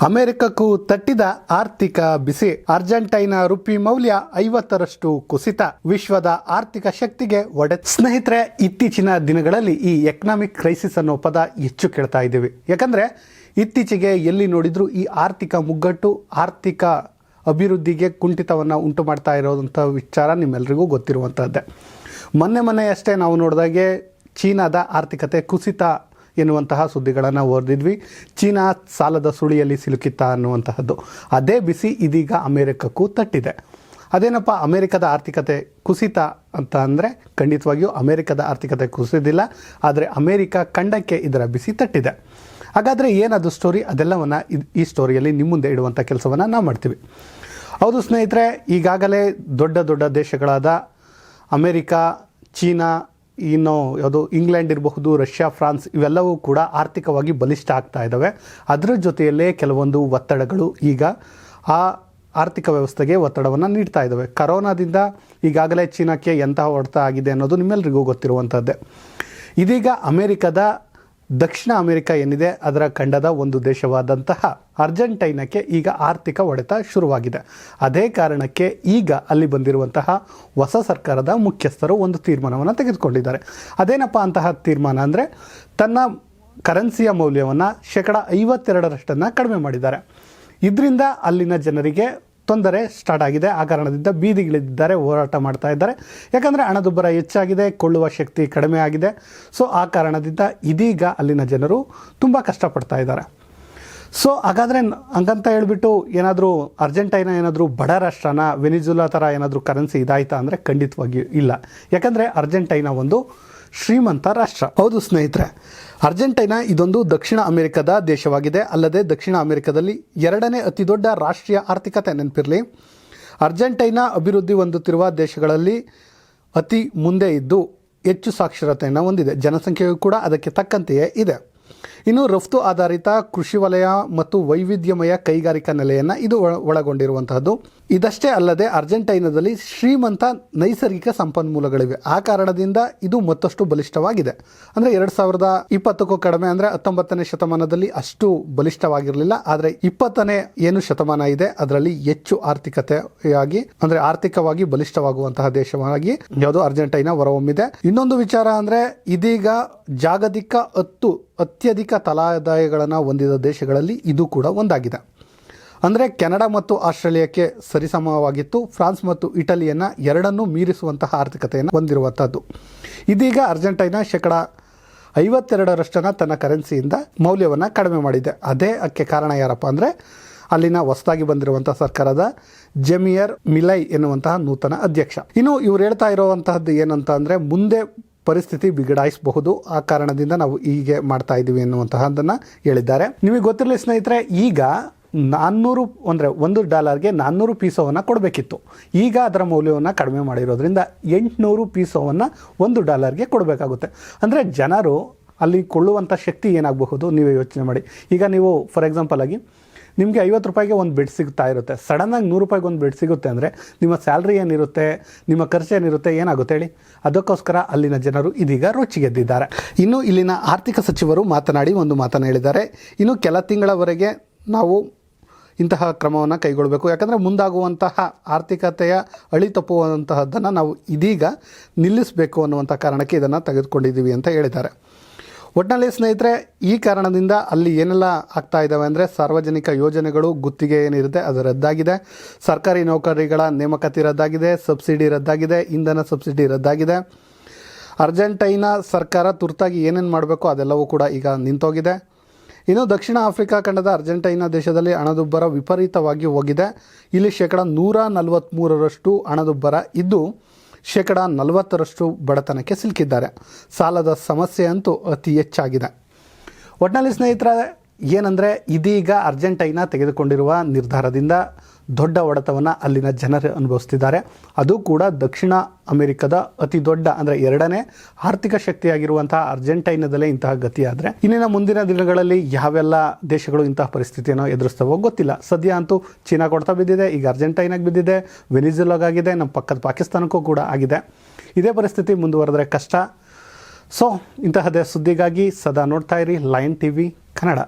ಅಮೆರಿಕಕ್ಕೂ ತಟ್ಟಿದ ಆರ್ಥಿಕ ಬಿಸಿ. Argentina rupee ಮೌಲ್ಯ ಐವತ್ತರಷ್ಟು ಕುಸಿತ. ವಿಶ್ವದ ಆರ್ಥಿಕ ಶಕ್ತಿಗೆ ಒಡೆ. ಸ್ನೇಹಿತರೆ, ಇತ್ತೀಚಿನ ದಿನಗಳಲ್ಲಿ ಈ ಎಕನಾಮಿಕ್ ಕ್ರೈಸಿಸ್ ಅನ್ನೋ ಪದ ಹೆಚ್ಚು ಕೇಳ್ತಾ ಇದ್ದೀವಿ. ಯಾಕಂದ್ರೆ, ಇತ್ತೀಚೆಗೆ ಎಲ್ಲಿ ನೋಡಿದ್ರು ಈ ಆರ್ಥಿಕ ಮುಗ್ಗಟ್ಟು, ಆರ್ಥಿಕ ಅಭಿವೃದ್ಧಿಗೆ ಕುಂಠಿತವನ್ನು ಉಂಟು ಮಾಡ್ತಾ ಇರೋದಂಥ ವಿಚಾರ ನಿಮ್ಮೆಲ್ಲರಿಗೂ ಗೊತ್ತಿರುವಂಥದ್ದೇ. ಮೊನ್ನೆ ಮೊನ್ನೆ ಅಷ್ಟೇ ನಾವು ನೋಡಿದಾಗೆ ಚೀನಾದ ಆರ್ಥಿಕತೆ ಕುಸಿತ ಎನ್ನುವಂತಹ ಸುದ್ದಿಗಳನ್ನು ಓದಿದ್ವಿ. ಚೀನಾ ಸಾಲದ ಸುಳಿಯಲ್ಲಿ ಸಿಲುಕಿತ್ತ ಅನ್ನುವಂತಹದ್ದು. ಅದೇ ಬಿಸಿ ಇದೀಗ ಅಮೆರಿಕಕ್ಕೂ ತಟ್ಟಿದೆ. ಅದೇನಪ್ಪ, ಅಮೆರಿಕದ ಆರ್ಥಿಕತೆ ಕುಸಿತ ಅಂತ ಅಂದರೆ ಖಂಡಿತವಾಗಿಯೂ ಅಮೆರಿಕದ ಆರ್ಥಿಕತೆ ಕುಸಿದಿಲ್ಲ, ಆದರೆ ಅಮೆರಿಕ ಖಂಡಕ್ಕೆ ಇದರ ಬಿಸಿ ತಟ್ಟಿದೆ. ಹಾಗಾದರೆ ಏನದು ಸ್ಟೋರಿ ಅದೆಲ್ಲವನ್ನು ಈ ಸ್ಟೋರಿಯಲ್ಲಿ ನಿಮ್ಮ ಮುಂದೆ ಇಡುವಂಥ ಕೆಲಸವನ್ನು ನಾವು ಮಾಡ್ತೀವಿ. ಹೌದು ಸ್ನೇಹಿತರೆ, ಈಗಾಗಲೇ ದೊಡ್ಡ ದೊಡ್ಡ ದೇಶಗಳಾದ ಅಮೆರಿಕ, ಚೀನಾ ಇನ್ನು ಯಾವುದು ಇಂಗ್ಲೆಂಡ್ ಇರಬಹುದು, ರಷ್ಯಾ, ಫ್ರಾನ್ಸ್ ಇವೆಲ್ಲವೂ ಕೂಡ ಆರ್ಥಿಕವಾಗಿ ಬಲಿಷ್ಠ ಆಗ್ತಾ ಇದ್ದಾವೆ ಅದರ ಜೊತೆಯಲ್ಲೇ ಕೆಲವೊಂದು ಒತ್ತಡಗಳು ಈಗ ಆ ಆರ್ಥಿಕ ವ್ಯವಸ್ಥೆಗೆ ಒತ್ತಡವನ್ನು ನೀಡ್ತಾ ಇದ್ದಾವೆ ಕರೋನಾದಿಂದ ಈಗಾಗಲೇ ಚೀನಾಕ್ಕೆ ಎಂತಹ ಹೊಡೆತ ಆಗಿದೆ ಅನ್ನೋದು ನಿಮ್ಮೆಲ್ಲರಿಗೂ ಗೊತ್ತಿರುವಂಥದ್ದೇ ಇದೀಗ ಅಮೆರಿಕದ ದಕ್ಷಿಣ ಅಮೆರಿಕ ಏನಿದೆ ಅದರ ಖಂಡದ ಒಂದು ದೇಶವಾದಂತಹ ಅರ್ಜೆಂಟೈನಕ್ಕೆ ಈಗ ಆರ್ಥಿಕ ಹೊಡೆತ ಶುರುವಾಗಿದೆ. ಅದೇ ಕಾರಣಕ್ಕೆ ಈಗ ಅಲ್ಲಿ ಬಂದಿರುವಂತಹ ಹೊಸ ಸರ್ಕಾರದ ಮುಖ್ಯಸ್ಥರು ಒಂದು ತೀರ್ಮಾನವನ್ನು ತೆಗೆದುಕೊಂಡಿದ್ದಾರೆ. ಅದೇನಪ್ಪ ಅಂತಹ ತೀರ್ಮಾನ ಅಂದರೆ ತನ್ನ ಕರೆನ್ಸಿಯ ಮೌಲ್ಯವನ್ನು ಶೇಕಡ ಐವತ್ತೆರಡರಷ್ಟನ್ನು ಕಡಿಮೆ ಮಾಡಿದ್ದಾರೆ. ಇದರಿಂದ ಅಲ್ಲಿನ ಜನರಿಗೆ ತೊಂದರೆ ಸ್ಟಾರ್ಟ್ ಆಗಿದೆ. ಆ ಕಾರಣದಿಂದ ಬೀದಿಗಿಳಿದಿದ್ದಾರೆ, ಹೋರಾಟ ಮಾಡ್ತಾ ಇದ್ದಾರೆ. ಯಾಕಂದರೆ ಹಣದುಬ್ಬರ ಹೆಚ್ಚಾಗಿದೆ, ಕೊಳ್ಳುವ ಶಕ್ತಿ ಕಡಿಮೆ ಆಗಿದೆ. ಸೊ ಆ ಕಾರಣದಿಂದ ಇದೀಗ ಅಲ್ಲಿನ ಜನರು ತುಂಬ ಕಷ್ಟಪಡ್ತಾ ಇದ್ದಾರೆ. ಸೊ ಹಾಗಾದರೆ ಹಂಗಂತ ಹೇಳ್ಬಿಟ್ಟು ಏನಾದರೂ ಅರ್ಜೆಂಟೈನಾ ಏನಾದರೂ ಬಡ ರಾಷ್ಟ್ರನ, ವೆನಿಜುಲಾ ಥರ ಏನಾದರೂ ಕರೆನ್ಸಿ ಇದಾಯ್ತಾ ಅಂದರೆ ಖಂಡಿತವಾಗಿಯೂ ಇಲ್ಲ. ಯಾಕಂದರೆ ಅರ್ಜೆಂಟೈನಾ ಒಂದು ಶ್ರೀಮಂತ ರಾಷ್ಟ್ರ. ಹೌದು ಸ್ನೇಹಿತರೆ, ಅರ್ಜೆಂಟೈನಾ ಇದೊಂದು ದಕ್ಷಿಣ ಅಮೆರಿಕದ ದೇಶವಾಗಿದೆ. ಅಲ್ಲದೆ ದಕ್ಷಿಣ ಅಮೆರಿಕದಲ್ಲಿ ಎರಡನೇ ಅತಿ ದೊಡ್ಡ ರಾಷ್ಟ್ರೀಯ ಆರ್ಥಿಕತೆ ನೆನಪಿರಲಿ. ಅರ್ಜೆಂಟೈನಾ ಅಭಿವೃದ್ಧಿ ಹೊಂದುತ್ತಿರುವ ದೇಶಗಳಲ್ಲಿ ಅತಿ ಮುಂದೆ ಇದ್ದು ಹೆಚ್ಚು ಸಾಕ್ಷರತೆಯನ್ನು ಹೊಂದಿದೆ. ಜನಸಂಖ್ಯೆಯು ಕೂಡ ಅದಕ್ಕೆ ತಕ್ಕಂತೆಯೇ ಇದೆ. ಇನ್ನು ರಫ್ತು ಆಧಾರಿತ ಕೃಷಿ ವಲಯ ಮತ್ತು ವೈವಿಧ್ಯಮಯ ಕೈಗಾರಿಕಾ ನೆಲೆಯನ್ನು ಇದು ಒಳ- ಒಳಗೊಂಡಿರುವಂತಹದ್ದು. ಇದಷ್ಟೇ ಅಲ್ಲದೆ ಅರ್ಜೆಂಟೈನಾದಲ್ಲಿ ಶ್ರೀಮಂತ ನೈಸರ್ಗಿಕ ಸಂಪನ್ಮೂಲಗಳಿವೆ. ಆ ಕಾರಣದಿಂದ ಇದು ಮತ್ತಷ್ಟು ಬಲಿಷ್ಠವಾಗಿದೆ. ಅಂದರೆ ಎರಡು ಸಾವಿರದ ಇಪ್ಪತ್ತಕ್ಕೂ ಕಡಿಮೆ ಅಂದರೆ ಹತ್ತೊಂಬತ್ತನೇ ಶತಮಾನದಲ್ಲಿ ಅಷ್ಟು ಬಲಿಷ್ಠವಾಗಿರಲಿಲ್ಲ. ಆದರೆ ಇಪ್ಪತ್ತನೇ ಏನು ಶತಮಾನ ಇದೆ, ಅದರಲ್ಲಿ ಹೆಚ್ಚು ಆರ್ಥಿಕತೆಯಾಗಿ, ಅಂದರೆ ಆರ್ಥಿಕವಾಗಿ ಬಲಿಷ್ಠವಾಗುವಂತಹ ದೇಶವಾಗಿ ಯಾವುದು ಅರ್ಜೆಂಟೈನಾ ಹೊರಹೊಮ್ಮಿದೆ. ಇನ್ನೊಂದು ವಿಚಾರ ಅಂದರೆ ಇದೀಗ ಜಾಗತಿಕ ಹತ್ತು ಅತ್ಯಧಿಕ ತಲಾದಾಯಗಳನ್ನು ಹೊಂದಿದ ದೇಶಗಳಲ್ಲಿ ಇದು ಕೂಡ ಒಂದಾಗಿದೆ. ಅಂದರೆ ಕೆನಡಾ ಮತ್ತು ಆಸ್ಟ್ರೇಲಿಯಾಕ್ಕೆ ಸರಿಸಮವಾಗಿತ್ತು. ಫ್ರಾನ್ಸ್ ಮತ್ತು ಇಟಲಿಯನ್ನು ಎರಡನ್ನೂ ಮೀರಿಸುವಂತಹ ಆರ್ಥಿಕತೆಯನ್ನು ಹೊಂದಿರುವಂಥದ್ದು ಇದೀಗ ಅರ್ಜೆಂಟೈನಾ ಶೇಕಡ ಐವತ್ತೆರಡರಷ್ಟನ್ನು ತನ್ನ ಕರೆನ್ಸಿಯಿಂದ ಮೌಲ್ಯವನ್ನು ಕಡಿಮೆ ಮಾಡಿದೆ. ಅದೇ ಅದಕ್ಕೆ ಕಾರಣ ಯಾರಪ್ಪ ಅಂದರೆ ಅಲ್ಲಿನ ಹೊಸದಾಗಿ ಬಂದಿರುವಂಥ ಸರ್ಕಾರದ ಜೆಮಿಯರ್ ಮಿಲೈ ಎನ್ನುವಂತಹ ನೂತನ ಅಧ್ಯಕ್ಷ. ಇನ್ನು ಇವ್ರು ಹೇಳ್ತಾ ಇರುವಂತಹದ್ದು ಏನಂತ ಅಂದರೆ ಮುಂದೆ ಪರಿಸ್ಥಿತಿ ಬಿಗಡಾಯಿಸಬಹುದು. ಆ ಕಾರಣದಿಂದ ನಾವು ಹೀಗೆ ಮಾಡ್ತಾ ಇದ್ದೀವಿ ಎನ್ನುವಂತಹದ್ದನ್ನು ಹೇಳಿದ್ದಾರೆ. ನಿಮಗೆ ಗೊತ್ತಿರಲಿ ಸ್ನೇಹಿತರೆ, ಈಗ ನಾನ್ನೂರು ಅಂದರೆ ಒಂದು ಡಾಲರ್ಗೆ ನಾನ್ನೂರು ಪೀಸೋವನ್ನು ಕೊಡಬೇಕಿತ್ತು. ಈಗ ಅದರ ಮೌಲ್ಯವನ್ನು ಕಡಿಮೆ ಮಾಡಿರೋದ್ರಿಂದ ಎಂಟುನೂರು ಪೀಸೋವನ್ನು ಒಂದು ಡಾಲರ್ಗೆ ಕೊಡಬೇಕಾಗುತ್ತೆ. ಅಂದರೆ ಜನರು ಅಲ್ಲಿ ಕೊಳ್ಳುವಂಥ ಶಕ್ತಿ ಏನಾಗಬಹುದು ನೀವೇ ಯೋಚನೆ ಮಾಡಿ. ಈಗ ನೀವು ಫಾರ್ ಎಕ್ಸಾಂಪಲ್ ಆಗಿ ನಿಮಗೆ ಐವತ್ತು ರೂಪಾಯಿಗೆ ಒಂದು ಬೆಡ್ ಸಿಗ್ತಾ ಇರುತ್ತೆ. ಸಡನ್ನಾಗಿ ನೂರು ರೂಪಾಯಿಗೆ ಒಂದು ಬೆಡ್ ಸಿಗುತ್ತೆ ಅಂದರೆ ನಿಮ್ಮ ಸ್ಯಾಲ್ರಿ ಏನಿರುತ್ತೆ, ನಿಮ್ಮ ಖರ್ಚು ಏನಿರುತ್ತೆ, ಏನಾಗುತ್ತೆ ಹೇಳಿ? ಅದಕ್ಕೋಸ್ಕರ ಅಲ್ಲಿನ ಜನರು ಇದೀಗ ರುಚಿಗೆದ್ದಿದ್ದಾರೆ. ಇನ್ನು ಇಲ್ಲಿನ ಆರ್ಥಿಕ ಸಚಿವರು ಮಾತನಾಡಿ ಒಂದು ಮಾತನ್ನು ಹೇಳಿದ್ದಾರೆ. ಇನ್ನು ಕೆಲ ತಿಂಗಳವರೆಗೆ ನಾವು ಇಂತಹ ಕ್ರಮವನ್ನು ಕೈಗೊಳ್ಳಬೇಕು ಯಾಕಂದರೆ ಮುಂದಾಗುವಂತಹ ಆರ್ಥಿಕತೆಯ ಅಳಿ ತಪ್ಪುವಂತಹದ್ದನ್ನು ನಾವು ಇದೀಗ ನಿಲ್ಲಿಸಬೇಕು ಅನ್ನುವಂಥ ಕಾರಣಕ್ಕೆ ಇದನ್ನು ತೆಗೆದುಕೊಂಡಿದ್ದೀವಿ ಅಂತ ಹೇಳಿದ್ದಾರೆ. ಒಟ್ಟಿನಲ್ಲಿ ಸ್ನೇಹಿತರೆ, ಈ ಕಾರಣದಿಂದ ಅಲ್ಲಿ ಏನೆಲ್ಲ ಆಗ್ತಾ ಇದ್ದಾವೆ ಅಂದರೆ ಸಾರ್ವಜನಿಕ ಯೋಜನೆಗಳು ಗುತ್ತಿಗೆ ಏನಿರುತ್ತೆ ಅದು ರದ್ದಾಗಿದೆ. ಸರ್ಕಾರಿ ನೌಕರಿಗಳ ನೇಮಕಾತಿ ರದ್ದಾಗಿದೆ, ಸಬ್ಸಿಡಿ ರದ್ದಾಗಿದೆ, ಇಂಧನ ಸಬ್ಸಿಡಿ ರದ್ದಾಗಿದೆ. ಅರ್ಜೆಂಟೈನಾ ಸರ್ಕಾರ ತುರ್ತಾಗಿ ಏನೇನು ಮಾಡಬೇಕು ಅದೆಲ್ಲವೂ ಕೂಡ ಈಗ ನಿಂತೋಗಿದೆ. ಇನ್ನು ದಕ್ಷಿಣ ಆಫ್ರಿಕಾ ಖಂಡದ ಅರ್ಜೆಂಟೈನಾ ದೇಶದಲ್ಲಿ ಹಣದುಬ್ಬರ ವಿಪರೀತವಾಗಿ ಹೋಗಿದೆ. ಇಲ್ಲಿ ಶೇಕಡ ನೂರ ನಲವತ್ತ್ಮೂರರಷ್ಟು ಹಣದುಬ್ಬರ ಇದ್ದು, ಶೇಕಡ ನಲವತ್ತರಷ್ಟು ಬಡತನಕ್ಕೆ ಸಿಲುಕಿದ್ದಾರೆ. ಸಾಲದ ಸಮಸ್ಯೆ ಅಂತೂ ಅತಿ ಹೆಚ್ಚಾಗಿದೆ. ಒಟ್ಟಿನಲ್ಲಿ ಸ್ನೇಹಿತರೆ ಏನಂದರೆ ಇದೀಗ ಅರ್ಜೆಂಟೈನಾ ತೆಗೆದುಕೊಂಡಿರುವ ನಿರ್ಧಾರದಿಂದ ದೊಡ್ಡ ಒಡೆತವನ್ನು ಅಲ್ಲಿನ ಜನರು ಅನುಭವಿಸ್ತಿದ್ದಾರೆ. ಅದು ಕೂಡ ದಕ್ಷಿಣ ಅಮೆರಿಕದ ಅತಿ ದೊಡ್ಡ ಅಂದರೆ ಎರಡನೇ ಆರ್ಥಿಕ ಶಕ್ತಿಯಾಗಿರುವಂತಹ ಅರ್ಜೆಂಟೈನಾದಲ್ಲೇ ಇಂತಹ ಗತಿಯಾದರೆ ಇನ್ನಿನ ಮುಂದಿನ ದಿನಗಳಲ್ಲಿ ಯಾವೆಲ್ಲ ದೇಶಗಳು ಇಂತಹ ಪರಿಸ್ಥಿತಿಯನ್ನು ಎದುರಿಸ್ತವೋ ಗೊತ್ತಿಲ್ಲ. ಸದ್ಯ ಅಂತೂ ಚೀನಾ ಕೊಡ್ತಾ ಬಿದ್ದಿದೆ, ಈಗ ಅರ್ಜೆಂಟೈನಾಗೆ ಬಿದ್ದಿದೆ, ವೆನಿಜುಲಾಗಾಗಿದೆ, ನಮ್ಮ ಪಕ್ಕದ ಪಾಕಿಸ್ತಾನಕ್ಕೂ ಕೂಡ ಆಗಿದೆ. ಇದೇ ಪರಿಸ್ಥಿತಿ ಮುಂದುವರೆದ್ರೆ ಕಷ್ಟ. ಸೊ ಇಂತಹದೇ ಸುದ್ದಿಗಾಗಿ ಸದಾ ನೋಡ್ತಾ ಇರಿ ಲೈನ್ ಟಿ ವಿ ಕನ್ನಡ.